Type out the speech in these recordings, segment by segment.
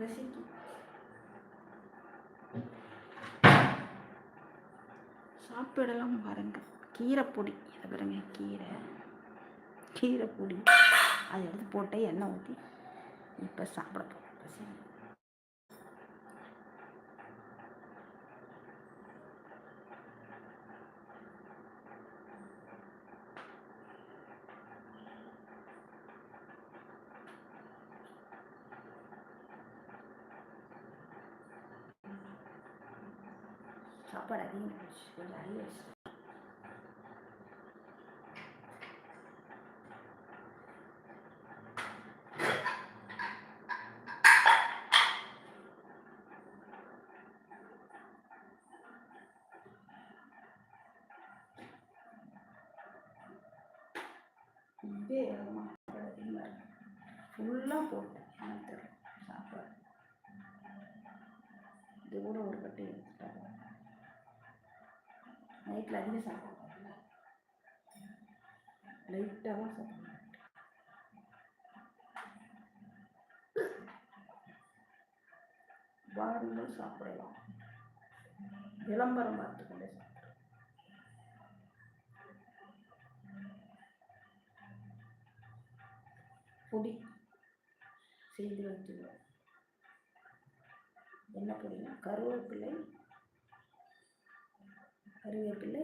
ரசிக்கும் சாப்பிடலாம் பாருங்க. கீரை பொடி இதை பாருங்க கீரை. கீரை பொடி அதை எடுத்து போட்டு எண்ணெய் ஊற்றி இப்போ சாப்பிட போகிறோம் பசங்க சாப்பாடு அதிகம் போச்சு கொஞ்சம் அடி வச்சு இப்படியே வேகமாக சாப்பாடு அதிகமாக இருக்கு ஃபுல்லாக போட்டேன் எனக்கு தெரியல சாப்பாடு இது கூட ஒரு கட்டி எடுத்துட்டாங்க நைட்டில் அதிகம் சாப்பிடுவாங்கல்ல லைட்டாக தான் சாப்பிடுவாங்க வாருங்கள் சாப்பிடலாம். விளம்பரம் பார்த்துக்கொண்டே சாப்பிடலாம். பொடி செய்து வைத்துள்ளோம் என்ன பொடினா கருவேப்பிலை கருவேப்பிலை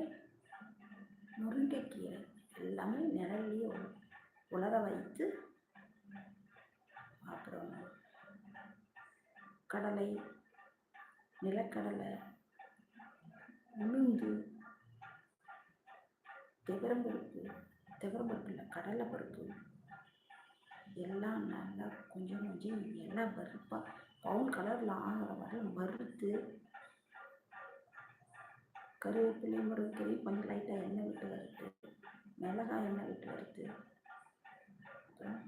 முருங்கைக்கீரை எல்லாமே நிழல்லையே உலர வைத்து அப்புறம் கடலை நிலக்கடலை உளுந்து திகரம்பருப்பு திகரம்பருப்பு இல்லை கடலைப்பருப்பு எல்லாம் நல்லா கொஞ்சம் கொஞ்சம் எல்லாம் வறுப்பாக பவுன் கலரில் ஆகிற வரை வறுத்து கருவேப்பிலை முருங்கைக்கீரை கொஞ்சம் லைட்டாக எண்ணெய் விட்டு வறுத்து மிளகாய் எண்ணெய் விட்டு வறுத்து அப்புறம்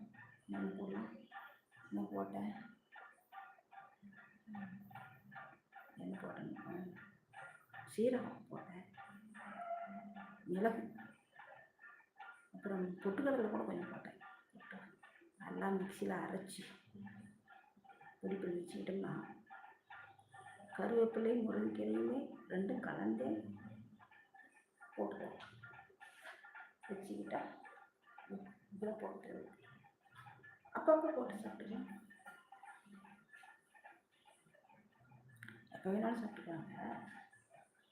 நான் போடலாம். என்ன போட்டேன். எண்ணெய் போட்டேன். சீரகம் போட்டேன். மிளகு. அப்புறம் பொட்டுக்கடலை கூட கொஞ்சம் போட்டேன். நல்லா மிக்சியில் அரைச்சி பொடி பண்ணி வச்சுக்கிட்டோம்னா கருவேப்பிலை முருங்கைக்கீரையுமே ரெண்டும் கலந்து போட்டுக்கலாம். வச்சுக்கிட்டா இதில் போட்டு அப்பப்போ போட்டு சாப்பிட்டுக்கலாம் எப்போ வேணாலும் சாப்பிட்டுக்கலாங்க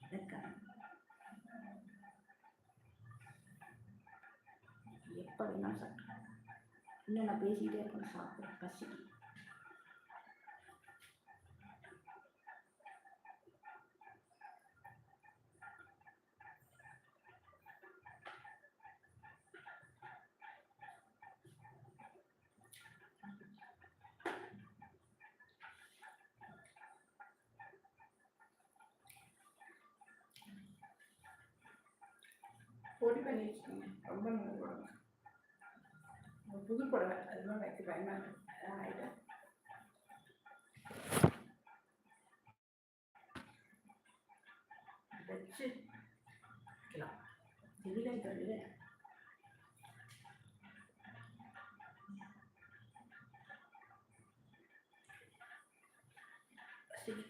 இதுக்காக எப்போ வேணாலும் சாப்பிட்டுக்கலாம் இன்னும் நான் பேசிக்கிட்டே இருக்கணும் சாப்பிட்றேன் பசிக்கு பொடி பண்ணி வச்சுக்கோங்க. ரொம்ப நல்ல புடவை புது புடவை. அதெல்லாம் வைக்க பயமாக அதான் ஆகிட்டேன் வச்சு வைக்கலாம். தெரியல தெரியல சரி.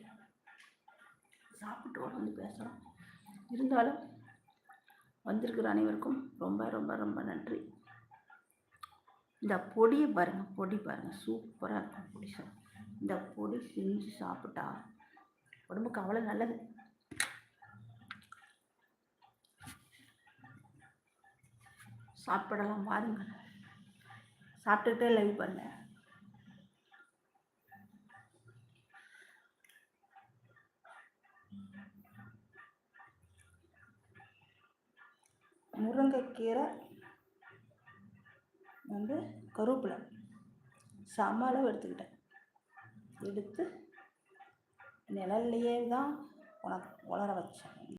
சாப்பிட்டு வந்து பேசலாம் இருந்தாலும் வந்திருக்கிற அனைவருக்கும் ரொம்ப ரொம்ப ரொம்ப நன்றி. இந்த பொடியை பாருங்கள் பொடி பாருங்கள் சூப்பராக இருக்கும் பொடி சார் இந்த பொடி செஞ்சு சாப்பிட்டா உடம்புக்கு அவ்வளோ நல்லது. சாப்பிடலாம் பாருங்கள் சாப்பிட்டுட்டே லைவ் பண்ணேன் முருங்கைக்கீரை வந்து கருவேப்பிலை. சம அளவு எடுத்துக்கிட்டேன். எடுத்து நிழல்லையே தான் உனக்கு உலர வச்சேன்.